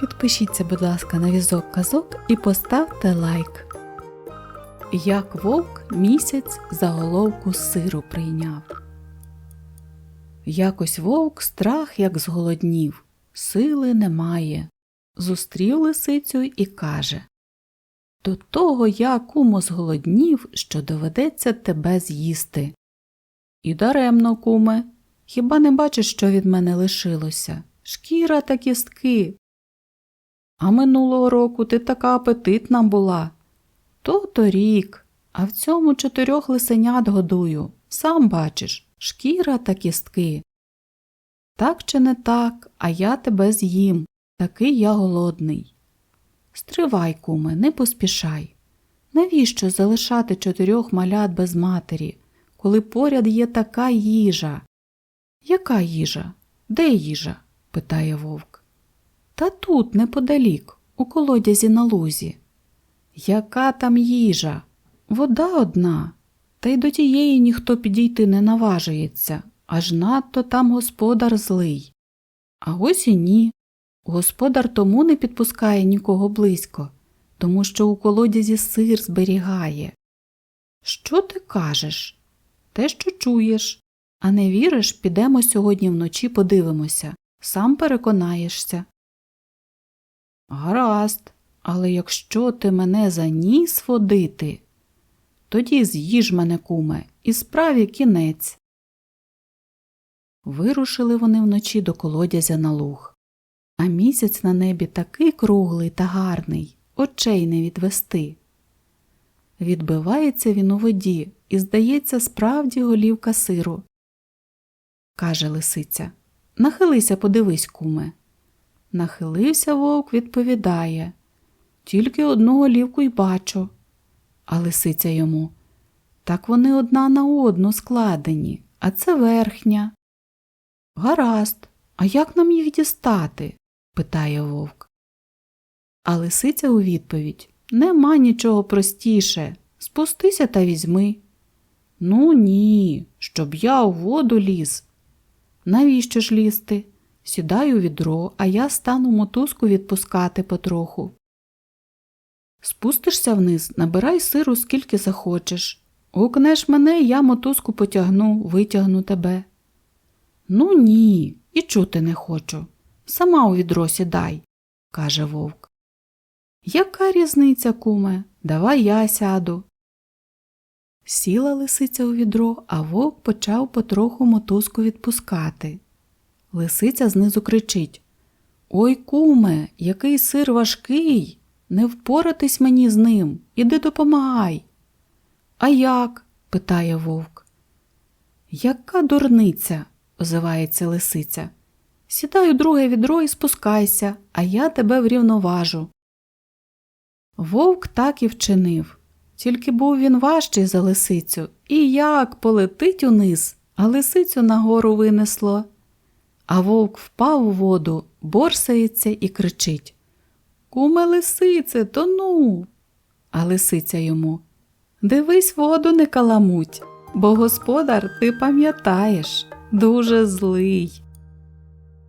Підпишіться, будь ласка, на візок казок і поставте лайк. Як вовк місяць заголовку сиру прийняв. Якось вовк страх як зголоднів, сили немає. Зустрів лисицю і каже До того я кумо зголоднів, що доведеться тебе з'їсти. І даремно, куме, хіба не бачиш, що від мене лишилося? Шкіра та кістки. А минулого року ти така апетитна була. То торік, а в цьому чотирьох лисенят годую. Сам бачиш, шкіра та кістки. Так чи не так, а я тебе з'їм, такий я голодний. Стривай, куме, не поспішай. Навіщо залишати чотирьох малят без матері, коли поряд є така їжа? Яка їжа? Де їжа? питає вовк. Та тут, неподалік, у колодязі на лузі. Яка там їжа? Вода одна, та й до тієї ніхто підійти не наважується, аж надто там господар злий. А ось і ні. Господар тому не підпускає нікого близько, тому що у колодязі сир зберігає. Що ти кажеш? Те, що чуєш. А не віриш, підемо сьогодні вночі подивимося, сам переконаєшся. Гаразд, але якщо ти мене за ніс водити, тоді з'їж мене, куме, і справі кінець. Вирушили вони вночі до колодязя на луг. А місяць на небі такий круглий та гарний, очей не відвести. Відбивається він у воді і, здається, справді голівка сиру. Каже лисиця Нахилися, подивись, куме. Нахилився вовк, відповідає Тільки одну голівку й бачу. А лисиця йому Так вони одна на одну складені, а це верхня. Гаразд, а як нам їх дістати? питає вовк. А лисиця у відповідь Нема нічого простіше. Спустися та візьми. Ну ні, щоб я у воду ліз. Навіщо ж лізти? Сідай у відро, а я стану мотузку відпускати потроху. Спустишся вниз, набирай сиру скільки захочеш. Гукнеш мене, я мотузку потягну, витягну тебе. Ну ні, і чути не хочу. Сама у відро сідай, каже вовк. Яка різниця, куме? Давай я сяду. Сіла лисиця у відро, а вовк почав потроху мотузку відпускати. Лисиця знизу кричить Ой, куме, який сир важкий. Не впоратись мені з ним. Іди допомагай. А як? питає вовк. Яка дурниця? озивається лисиця. Сідай у друге відро і спускайся, а я тебе врівноважу. Вовк так і вчинив. Тільки був він важчий за лисицю, і як полетить униз, а лисицю нагору винесло. А вовк впав у воду, борсається і кричить Куме лисице, тону. А лисиця йому Дивись, воду не каламуть, бо господар, ти пам'ятаєш, дуже злий.